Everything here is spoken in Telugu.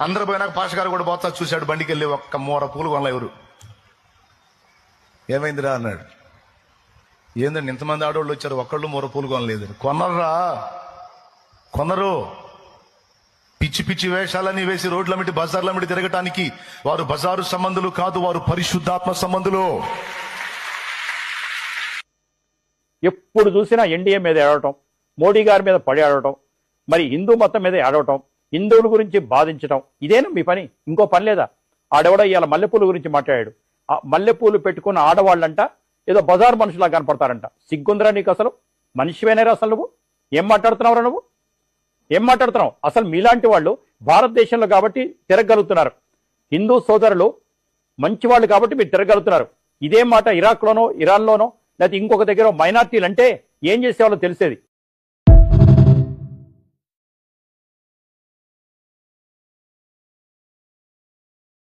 అందరు పోయినాక పాష గారు కూడా పోతా చూశాడు బండికి వెళ్ళి ఒక్క మూర పూలు కొనలే ఎవరు. ఏమైందిరా అన్నాడు. ఏందండి ఇంతమంది ఆడవాళ్ళు వచ్చారు ఒక్కళ్ళు మూర పూలు కొనలేదు. కొనర్రా. కొనరు. పిచ్చి పిచ్చి వేషాలని వేసి రోడ్ల మీటి బజార్ల మిటి తిరగటానికి వారు బజారు సంబంధులు కాదు వారు పరిశుద్ధాత్మ సంబంధులు. ఎప్పుడు చూసినా ఎన్డీఏ మీద ఏడవటం మోడీ గారి మీద పడి ఆడటం మరి హిందూ మతం మీద ఏడవటం హిందువుల గురించి బాధించటం. ఇదేనా మీ పని? ఇంకో పని లేదా? ఆడెవడో ఇవాళ మల్లెపూల గురించి మాట్లాడాడు. ఆ మల్లెపూలు పెట్టుకున్న ఆడవాళ్ళంట ఏదో బజార్ మనుషులా కనపడతారంట. సిగ్గుందిరా నీకు అసలు? మనిషివేనేరా అసలు నువ్వు? ఏం మాట్లాడుతున్నావురా నువ్వు? ఏం మాట్లాడుతున్నావు? అసలు మీలాంటి వాళ్ళు భారతదేశంలో కాబట్టి తిరగలుగుతున్నారు. హిందూ సోదరులు మంచివాళ్ళు కాబట్టి మీరు తిరగలుగుతున్నారు. ఇదే మాట ఇరాక్లోనో ఇరాన్లోనో లేకపోతే ఇంకొక దగ్గర మైనార్టీలు అంటే ఏం చేసేవాళ్ళో తెలిసేది.